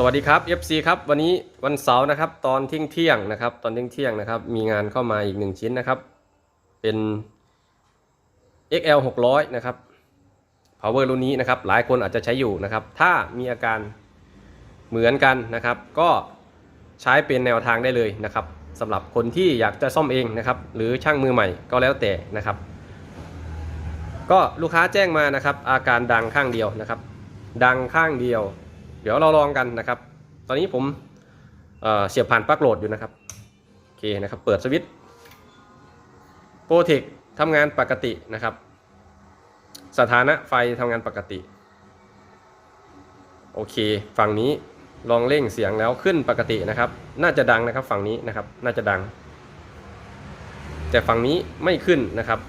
สวัสดีครับ FC ครับวันนี้วันเสาร์นะครับ ตอนเที่ยงเที่ยงนะครับ ตอนเที่ยงเที่ยงนะครับ มีงานเข้ามาอีกหนึ่งชิ้นนะครับ เป็น XL 600 นะครับ power รุ่นนี้นะครับ หลายคนอาจจะใช้อยู่นะครับ ถ้ามีอาการเหมือนกันนะครับ ก็ใช้เป็นแนวทางได้เลยนะครับสำหรับคนที่อยากจะซ่อมเองนะครับ หรือช่างมือใหม่ก็แล้วแต่นะครับ ก็ลูกค้าแจ้งมานะครับ อาการดังข้างเดียวนะครับ ดังข้างเดียว เดี๋ยวเราลองกันนะครับ ตอนนี้ผมเเสียบผ่านปลั๊กโหลดอยู่นะครับโอเคนะครับเปิดสวิตช์โปรเทคทำงานปกตินะครับ สถานะไฟทำงานปกติ โอเค ฝั่งนี้ลองเร่งเสียงแล้วขึ้นปกตินะครับ น่าจะดังนะครับฝั่งนี้นะครับ น่าจะดัง แต่ฝั่งนี้ไม่ขึ้นนะครับ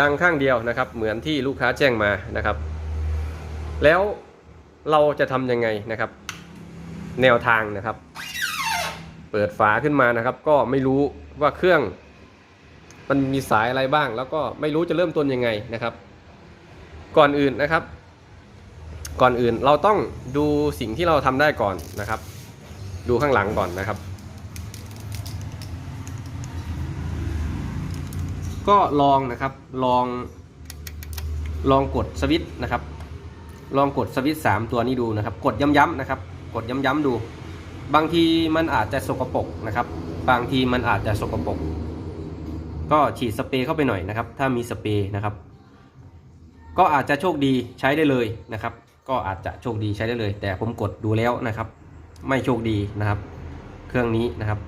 ดังข้างเดียวนะครับ เหมือนที่ลูกค้าแจ้งมานะครับ แล้วเราจะทำยังไงนะครับ แนวทางนะครับ เปิดฝาขึ้นมานะครับ ก็ไม่รู้ว่าเครื่อง มันมีสายอะไรบ้าง แล้วก็ไม่รู้จะเริ่มต้นยังไงนะครับ ก่อนอื่นนะครับ ก่อนอื่นเราต้องดูสิ่งที่เราทำได้ก่อนนะครับ ดูข้างหลังก่อนนะครับ ก็ลองนะครับลองลองกดสวิตช์นะครับ ลองกดสวิตช์สามตัวนี้ดูนะครับ กดย้ำๆนะครับ กดย้ำๆดู บางทีมันอาจจะสกปรกนะครับ บางทีมันอาจจะสกปรกก็ฉีดสเปรย์เข้าไปหน่อยนะครับ ถ้ามีสเปรย์นะครับ ก็อาจจะโชคดีใช้ได้เลยนะครับ ก็อาจจะโชคดีใช้ได้เลย แต่ผมกดดูแล้วนะครับ ไม่โชคดีนะครับ เครื่องนี้นะครับ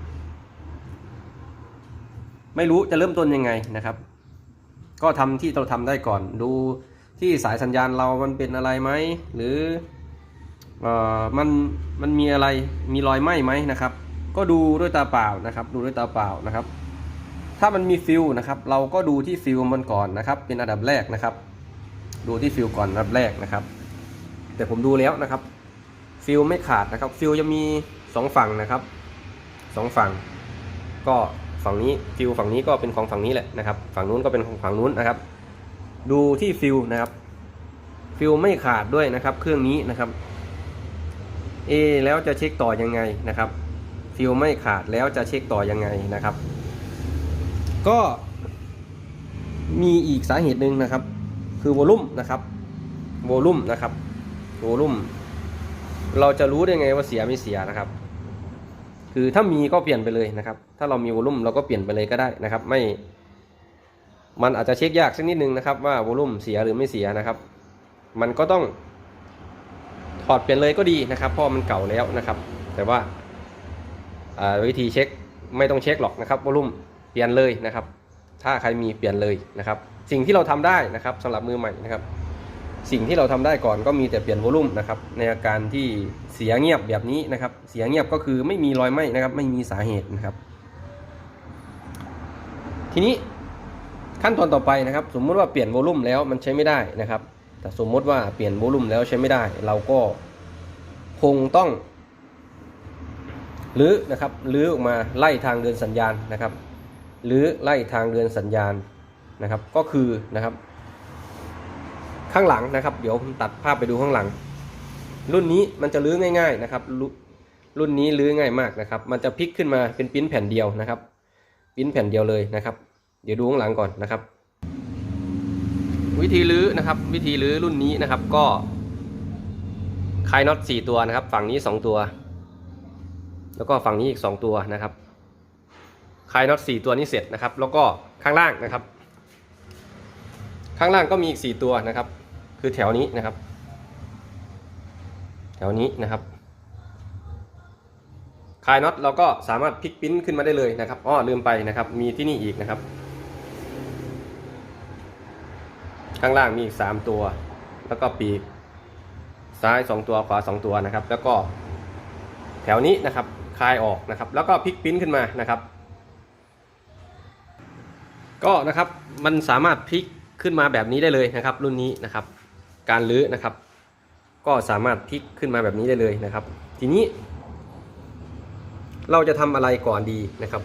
ไม่รู้จะเริ่มต้นยังไงนะครับ ก็ทำที่เราทำได้ก่อนดู ที่สายสัญญาณเรามันเป็นอะไรไหมหรือเอ่อมันมันมีอะไรมีรอยไหม้ไหมนะครับ ก็ดูด้วยตาเปล่านะครับ ดูด้วยตาเปล่านะครับ ถ้ามันมีฟิลนะครับ เราก็ดูที่ฟิลมันก่อนนะครับ เป็นอันดับแรกนะครับ ดูที่ฟิลก่อนอันดับแรกนะครับ แต่ผมดูแล้วนะครับฟิลไม่ขาดนะครับฟิลจะมีสองฝั่งนะครับสองฝั่ง ก็ฝั่งนี้ฟิลฝั่งนี้ก็เป็นของฝั่งนี้แหละนะครับ ฝั่งนู้นก็เป็นของฝั่งนู้นนะครับ ดูที่ฟิลนะครับ ฟิลไม่ขาดด้วยนะครับ เครื่องนี้นะครับ เอ แล้วจะเช็คต่อยังไงนะครับ ฟิลไม่ขาดแล้วจะเช็คต่อยังไงนะครับ ก็มีอีกสาเหตุหนึ่งนะครับ คือโวลลุ่มนะครับโวลลุ่มนะครับโวลลุ่ม เราจะรู้ได้ไงว่าเสียไม่เสียนะครับ คือถ้ามีก็เปลี่ยนไปเลยนะครับ ถ้าเรามีโวลลุ่มเราก็เปลี่ยนไปเลยก็ได้นะครับ ไม่ มันอาจจะเช็คยากสักนิดนึงนะครับว่าวอลลุ่มเสียหรือไม่เสียนะครับ มันก็ต้องถอดเปลี่ยนเลยก็ดีนะครับเพราะมันเก่าแล้วนะครับ แต่ว่าวิธีเช็คไม่ต้องเช็คหรอกนะครับวอลลุ่มเปลี่ยนเลยนะครับ ถ้าใครมีเปลี่ยนเลยนะครับ สิ่งที่เราทำได้นะครับสำหรับมือใหม่นะครับ สิ่งที่เราทำได้ก่อนก็มีแต่เปลี่ยนวอลลุ่มนะครับ ในอาการที่เสียเงียบแบบนี้นะครับ เสียเงียบก็คือไม่มีรอยไหม้นะครับ ไม่มีสาเหตุนะครับ ทีนี้ ขั้นตอนต่อไปนะครับ สมมุติว่าเปลี่ยนโวลลุ่มแล้วมันใช้ไม่ได้นะครับ แต่สมมติว่าเปลี่ยนโวลลุ่มแล้วใช้ไม่ได้ เราก็คงต้องรื้อนะครับรื้อออกมาไล่ทางเดินสัญญาณนะครับหรือไล่ทางเดินสัญญาณนะครับ ก็คือนะครับ ข้างหลังนะครับ เดี๋ยวผมตัดภาพไปดูข้างหลัง รุ่นนี้มันจะลื้อง่าย ๆนะครับ รุ่นนี้ลื้อง่ายมากนะครับ มันจะพลิกขึ้นมาเป็นปิ้นแผ่นเดียวนะครับ ปิ้นแผ่นเดียวเลยนะครับ เดี๋ยวดูข้างหลังก่อนนะครับ วิธีลื้อนะครับ วิธีลื้อรุ่นนี้นะครับ ก็คลายน็อตสี่ตัวนะครับ ฝั่งนี้สองตัว แล้วก็ฝั่งนี้อีกสองตัวนะครับคลายน็อตสี่ตัวนี้เสร็จนะครับ แล้วก็ข้างล่างนะครับ ข้างล่างก็มีอีกสี่ตัวนะครับ คือแถวนี้นะครับ แถวนี้นะครับคลายน็อตเราก็สามารถพลิกปิ้นขึ้นมาได้เลยนะครับ อ้อลืมไปนะครับ มีที่นี่อีกนะครับ ข้างล่างมีอีกสามตัว แล้วก็ปีก ซ้ายสองตัวขวาสองตัวนะครับ แล้วก็แถวนี้นะครับคลายออกนะครับ แล้วก็พลิกปิ้นขึ้นมานะครับ ก็นะครับมันสามารถพลิกขึ้นมาแบบนี้ได้เลยนะครับ รุ่นนี้นะครับ การลื้อนะครับ ก็สามารถพลิกขึ้นมาแบบนี้ได้เลยนะครับ ทีนี้ เราจะทำอะไรก่อนดีนะครับ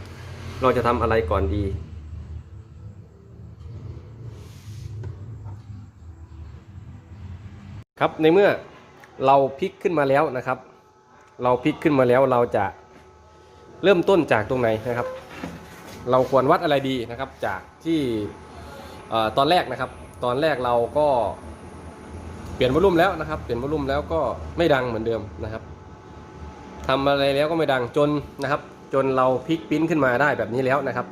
เราจะทำอะไรก่อนดี ครับในเมื่อเราพลิกขึ้นมาแล้วนะครับ เราพลิกขึ้นมาแล้วเราจะเริ่มต้นจากตรงไหนนะครับ เราควรวัดอะไรดีนะครับ จากที่ตอนแรกนะครับ ตอนแรกเราก็เปลี่ยนวอลุ่มแล้วนะครับ เปลี่ยนวอลุ่มแล้วก็ไม่ดังเหมือนเดิมนะครับทำอะไรแล้วก็ไม่ดังจนนะครับ จนเราพลิกปิ้นขึ้นมาได้แบบนี้แล้วนะครับ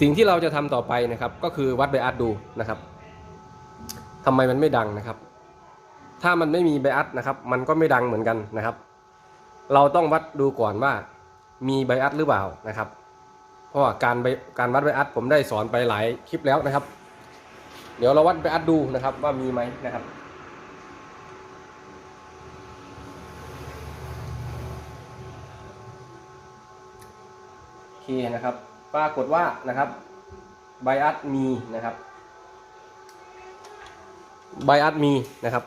สิ่งที่เราจะทำต่อไปนะครับ ก็คือวัดไบอัดดูนะครับทำไมมันไม่ดังนะครับ ถ้ามันไม่มีไบอัดนะครับมันก็ไม่ดังเหมือนกันนะครับ เราต้องวัดดูก่อนว่ามีไบอัดหรือเปล่านะครับ เพราะว่าการไปการวัดไบอัดผมได้สอนไปหลายคลิปแล้วนะครับ เดี๋ยวเราวัดไบอัดดูนะครับว่ามีไหมนะครับโอเคนะครับปรากฏว่านะครับไบอัดมีนะครับไบอัดมีนะครับ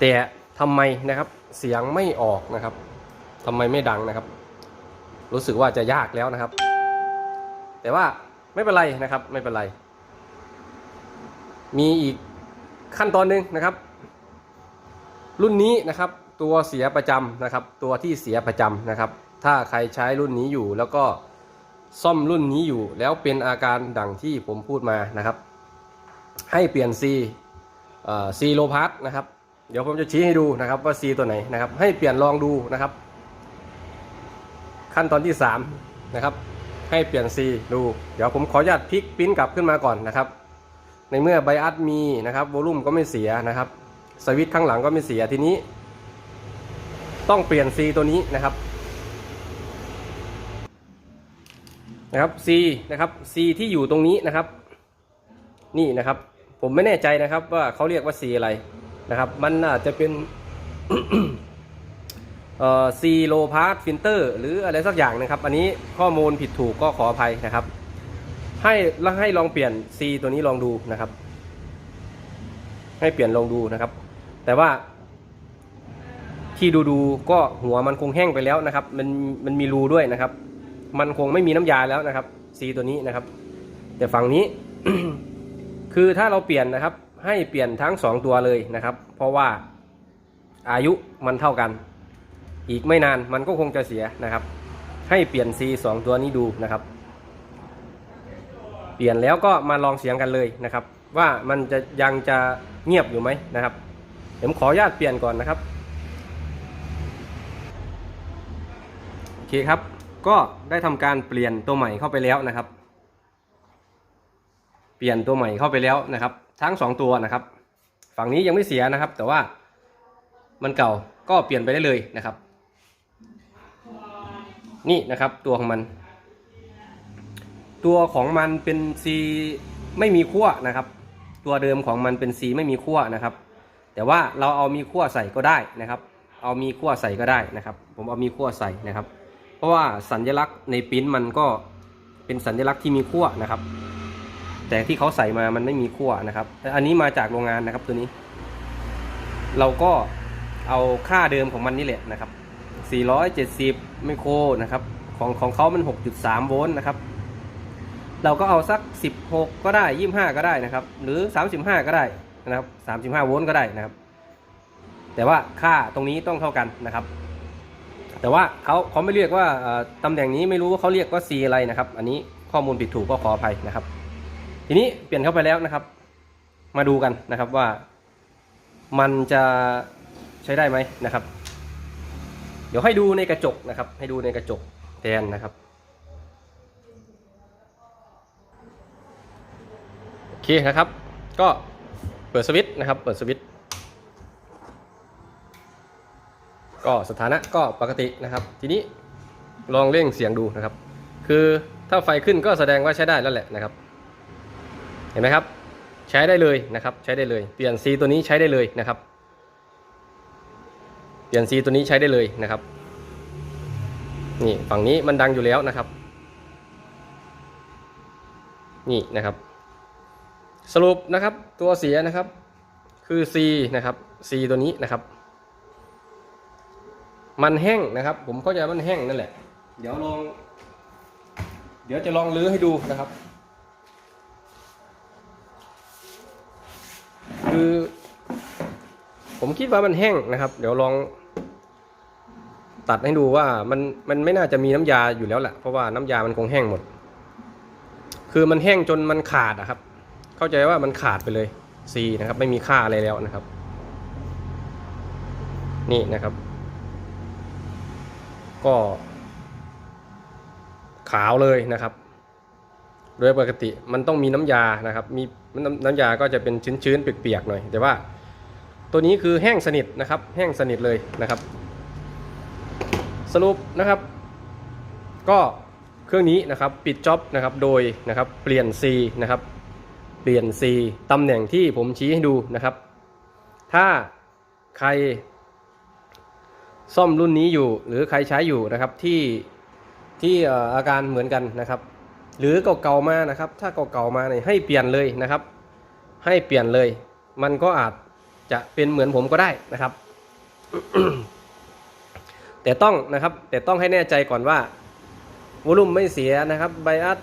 แต่ทำไมนะครับเสียงไม่ออกนะครับทำไมไม่ดังนะครับ รู้สึกว่าจะยากแล้วนะครับ แต่ว่าไม่เป็นไรนะครับไม่เป็นไร มีอีกขั้นตอนหนึ่งนะครับ รุ่นนี้นะครับตัวเสียประจำนะครับ ตัวที่เสียประจำนะครับ ถ้าใครใช้รุ่นนี้อยู่แล้วก็ซ่อมรุ่นนี้อยู่ แล้วเป็นอาการดังที่ผมพูดมานะครับ ให้เปลี่ยน C ซีโลพาร์นะครับ เดี๋ยวผมจะชี้ให้ดูนะครับว่า C ตัวไหนนะครับ ให้เปลี่ยนลองดูนะครับ ขั้นตอนที่3นะครับ ให้เปลี่ยน C ดู เดี๋ยวผมขออนุญาตพลิกปิ้นกลับขึ้นมาก่อนนะครับ ในเมื่อไบอัดมีนะครับโวลูมก็ไม่เสียนะครับ สวิตช์ข้างหลังก็ไม่เสียทีนี้ ต้องเปลี่ยน C ตัวนี้นะครับนะครับ C นะครับ C ที่อยู่ตรงนี้นะครับ นี่นะครับ ผมไม่แน่ใจนะครับว่าเขาเรียกว่า C อะไร นะครับ มันอาจจะเป็นเอ่อ C low pass filter หรืออะไรสักอย่างนะครับ อันนี้ข้อมูลผิดถูกก็ขออภัยนะครับ ให้แล้วให้ลองเปลี่ยน C ตัวนี้ลองดูนะครับ ให้เปลี่ยนลองดูนะครับ แต่ว่า ที่ดูดูก็หัวมันคงแห้งไปแล้วนะครับ มันมันมีรูด้วยนะครับ มันคงไม่มีน้ำยาแล้วนะครับ C ตัวนี้นะครับ แต่ฝั่งนี้ คือถ้าเราเปลี่ยนนะครับ ให้เปลี่ยนทั้งสองตัวเลยนะครับ เพราะว่าอายุมันเท่ากัน อีกไม่นานมันก็คงจะเสียนะครับ ให้เปลี่ยน C สองตัวนี้ดูนะครับ เปลี่ยนแล้วก็มาลองเสียงกันเลยนะครับ ว่ามันจะยังจะเงียบอยู่ไหมนะครับผมขออนุญาตเปลี่ยนก่อนนะครับโอเคครับ ก็ได้ทำการเปลี่ยนตัวใหม่เข้าไปแล้วนะครับ เปลี่ยนตัวใหม่เข้าไปแล้วนะครับ ทั้งสองตัวนะครับ ฝั่งนี้ยังไม่เสียนะครับ แต่ว่ามันเก่าก็เปลี่ยนไปได้เลยนะครับ นี่นะครับตัวของมัน ตัวของมันเป็น C ไม่มีขั้วนะครับ ตัวเดิมของมันเป็น C ไม่มีขั้วนะครับ แต่ว่าเราเอามีขั้วใส่ก็ได้นะครับ เอามีขั้วใส่ก็ได้นะครับ ผมเอามีขั้วใส่นะครับ เพราะว่าสัญลักษณ์ในปิ้นมันก็เป็นสัญลักษณ์ที่มีขั้วนะครับ แต่ที่เขาใส่มามันไม่มีขั้วนะครับ อันนี้มาจากโรงงานนะครับตัวนี้ เราก็เอาค่าเดิมของมันนี่แหละนะครับ 470 ไมโครนะครับ ของของเขามัน 6.3 โวลต์นะครับ เราก็เอาสัก 16 ก็ได้ 25 ก็ได้นะครับ หรือ 35 ก็ได้นะครับ 35 โวลต์ก็ได้นะครับ แต่ว่าค่าตรงนี้ต้องเท่ากันนะครับ แต่ว่าเขาเขาไม่เรียกว่าตำแหน่งนี้ไม่รู้ว่าเขาเรียกว่า C อะไรนะครับ อันนี้ข้อมูลผิดถูกก็ขออภัยนะครับ ทีนี้เปลี่ยนเข้าไปแล้วนะครับ มาดูกันนะครับว่า มันจะใช้ได้ไหมนะครับ เดี๋ยวให้ดูในกระจกนะครับ ให้ดูในกระจกแทนนะครับโอเคนะครับ ก็เปิดสวิตช์นะครับ เปิดสวิตช์ก็สถานะก็ปกตินะครับ ทีนี้ลองเร่งเสียงดูนะครับ คือถ้าไฟขึ้นก็แสดงว่าใช้ได้แล้วแหละนะครับ เห็นไหมครับ ใช้ได้เลยนะครับ ใช้ได้เลย เปลี่ยน C ตัวนี้ใช้ได้เลยนะครับ เปลี่ยน C ตัวนี้ใช้ได้เลยนะครับ นี่ฝั่งนี้มันดังอยู่แล้วนะครับ นี่นะครับ สรุปนะครับตัวเสียนะครับ คือ C นะครับ C ตัวนี้นะครับมันแห้งนะครับ ผมเข้าใจมันแห้งนั่นแหละ เดี๋ยวลอง เดี๋ยวจะลองลื้อให้ดูนะครับ คือ ผมคิดว่ามันแห้งนะครับ เดี๋ยวลอง ตัดให้ดูว่ามันมันไม่น่าจะมีน้ำยาอยู่แล้วแหละเพราะว่าน้ำยามันคงแห้งหมด คือมันแห้งจนมันขาดอะครับ เข้าใจว่ามันขาดไปเลย C นะครับ ไม่มีค่าอะไรแล้วนะครับ นี่นะครับ ก็ ขาวเลยนะครับ โดยปกติมันต้องมีน้ำยานะครับ มี น้ำน้ำยาก็จะเป็นชื้นๆเปียกๆหน่อย แต่ว่าตัวนี้คือแห้งสนิทนะครับ แห้งสนิทเลยนะครับ สรุปนะครับ ก็เครื่องนี้นะครับปิดจ็อบนะครับโดยนะครับเปลี่ยน C นะครับเปลี่ยน C ตำแหน่งที่ผมชี้ให้ดูนะครับ ถ้าใครซ่อมรุ่นนี้อยู่หรือใครใช้อยู่นะครับที่ที่อาการเหมือนกันนะครับ หรือเก่าๆมานะครับ ถ้าเก่าๆมาเนี่ยให้เปลี่ยนเลยนะครับ ให้เปลี่ยนเลย มันก็อาจจะเป็นเหมือนผมก็ได้นะครับ แต่ต้องนะครับ แต่ต้องให้แน่ใจก่อนว่าวอลุ่มไม่เสียนะครับไบอัส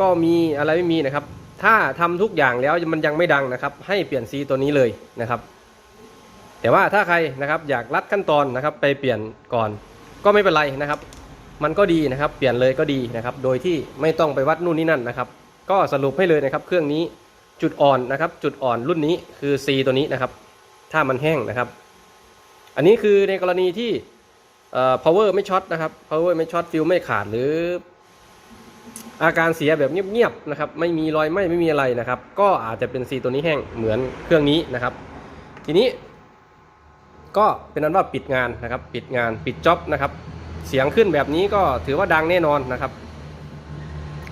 ก็มีอะไรไม่มีนะครับ ถ้าทำทุกอย่างแล้วมันยังไม่ดังนะครับ ให้เปลี่ยนซีตัวนี้เลยนะครับ แต่ว่าถ้าใครนะครับอยากรัดขั้นตอนนะครับ ไปเปลี่ยนก่อนก็ไม่เป็นไรนะครับ มันก็ดีนะครับ เปลี่ยนเลยก็ดีนะครับ โดยที่ไม่ต้องไปวัดนู่นนี่นั่นนะครับ ก็สรุปให้เลยนะครับเครื่องนี้จุดอ่อนนะครับ จุดอ่อนรุ่นนี้คือ C ตัวนี้นะครับ ถ้ามันแห้งนะครับ อันนี้คือในกรณีที่ power ไม่ช็อตนะครับ power ไม่ช็อตฟิลไม่ขาดหรือ อาการเสียแบบเงียบๆนะครับ ไม่มีรอยไหม้ไม่มีอะไรนะครับ ก็อาจจะเป็น C ตัวนี้แห้งเหมือนเครื่องนี้นะครับ ทีนี้ ก็เป็นนั้นว่าปิดงานนะครับ ปิดงานปิดจ็อบนะครับ เสียงขึ้นแบบนี้ก็ถือว่าดังแน่นอนนะครับ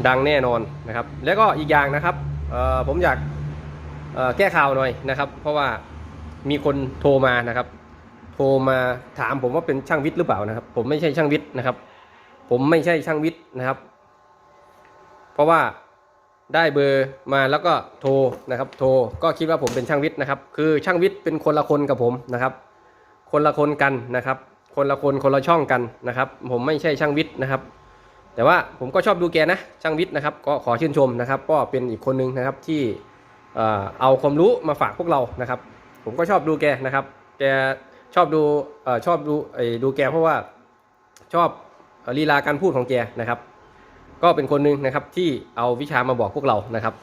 ดังแน่นอนนะครับ แล้วก็อีกอย่างนะครับผมอยากแก้ข่าวหน่อยนะครับ เพราะว่ามีคนโทรมานะครับ โทรมาถามผมว่าเป็นช่างวิทย์หรือเปล่านะครับ ผมไม่ใช่ช่างวิทย์นะครับ ผมไม่ใช่ช่างวิทย์นะครับ เพราะว่าได้เบอร์มาแล้วก็โทรนะครับ โทรก็คิดว่าผมเป็นช่างวิทย์นะครับ คือช่างวิทย์เป็นคนละคนกับผมนะครับ คนละคนกันนะครับ คนละคนคนละช่องกันนะครับ ผมไม่ใช่ช่างวิทย์นะครับ แต่ว่าผมก็ชอบดูแกนะช่างวิทย์นะครับ ก็ขอชื่นชมนะครับ ก็เป็นอีกคนหนึงนะครับที่เอาความรู้มาฝากพวกเรานะครับ ผมก็ชอบดูแกนะครับ แกชอบดูชอบดูดูแกเพราะว่าชอบลีลาการพูดของแกนะครับ ก็เป็นคนหนึ่งนะครับที่เอาวิชามาบอกพวกเรานะครับ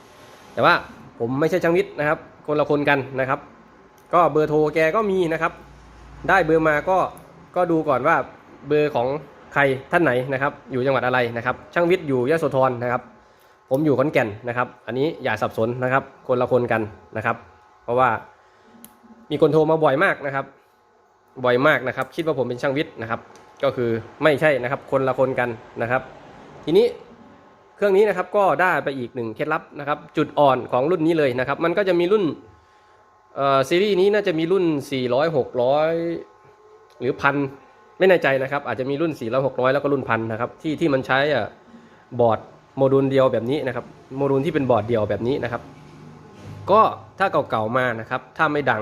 แต่ว่าผมไม่ใช่ช่างวิทย์นะครับ คนละคนกันนะครับ ก็เบอร์โทรแกก็มีนะครับ ได้เบอร์มาก็ ก็ดูก่อนว่าเบอร์ของใครท่านไหนนะครับ อยู่จังหวัดอะไรนะครับ ช่างวิทย์อยู่ยะโสธรนะครับ ผมอยู่ขอนแก่นนะครับ อันนี้อย่าสับสนนะครับ คนละคนกันนะครับ เพราะว่ามีคนโทรมาบ่อยมากนะครับ บ่อยมากนะครับ คิดว่าผมเป็นช่างวิทย์นะครับ ก็คือไม่ใช่นะครับ คนละคนกันนะครับ ทีนี้เครื่องนี้นะครับก็ได้ไปอีกหนึ่งเคล็ดลับนะครับ จุดอ่อนของรุ่นนี้เลยนะครับ มันก็จะมีรุ่นเอ่อซีรีส์นี้น่าจะมีรุ่น 400 600 หรือพันไม่แน่ใจนะครับ อาจจะมีรุ่น400 600แล้วก็รุ่นพันนะครับ ที่ที่มันใช้อะบอร์ดโมดูลเดียวแบบนี้นะครับ โมดูลที่เป็นบอร์ดเดียวแบบนี้นะครับ ก็ถ้าเก่าๆมานะครับ ถ้าไม่ดัง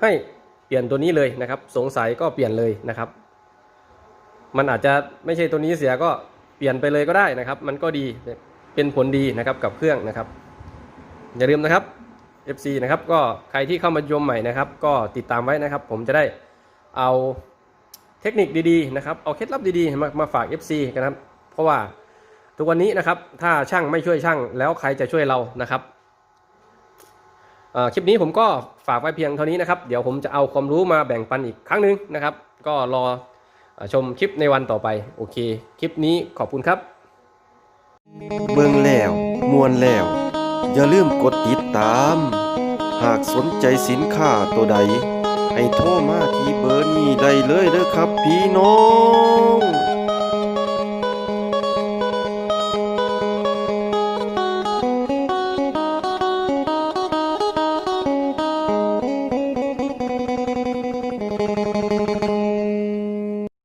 ให้เปลี่ยนตัวนี้เลยนะครับ สงสัยก็เปลี่ยนเลยนะครับ มันอาจจะไม่ใช่ตัวนี้เสียก็เปลี่ยนไปเลยก็ได้นะครับ มันก็ดีเป็นผลดีนะครับกับเครื่องนะครับ อย่าลืมนะครับ FC นะครับก็ใครที่เข้ามาชมใหม่นะครับ ก็ติดตามไว้นะครับ ผมจะได้ เอาเทคนิคดีๆนะครับ เอาเคล็ดลับดีๆมามาฝาก FC กันนะครับ เพราะว่าทุกวันนี้นะครับ ถ้าช่างไม่ช่วยช่างแล้วใครจะช่วยเรานะครับคลิปนี้ผมก็ฝากไว้เพียงเท่านี้นะครับ เดี๋ยวผมจะเอาความรู้มาแบ่งปันอีกครั้งหนึ่งนะครับ ก็รออชมคลิปในวันต่อไป โอเค คลิปนี้ขอบคุณครับ เบิ่งแล้วมวนแล้ว อย่าลืมกดติดตาม หากสนใจสินค้าตัวใด ให้โทรมาที่เบอร์นี้ได้เลยเด้อครับพี่น้อง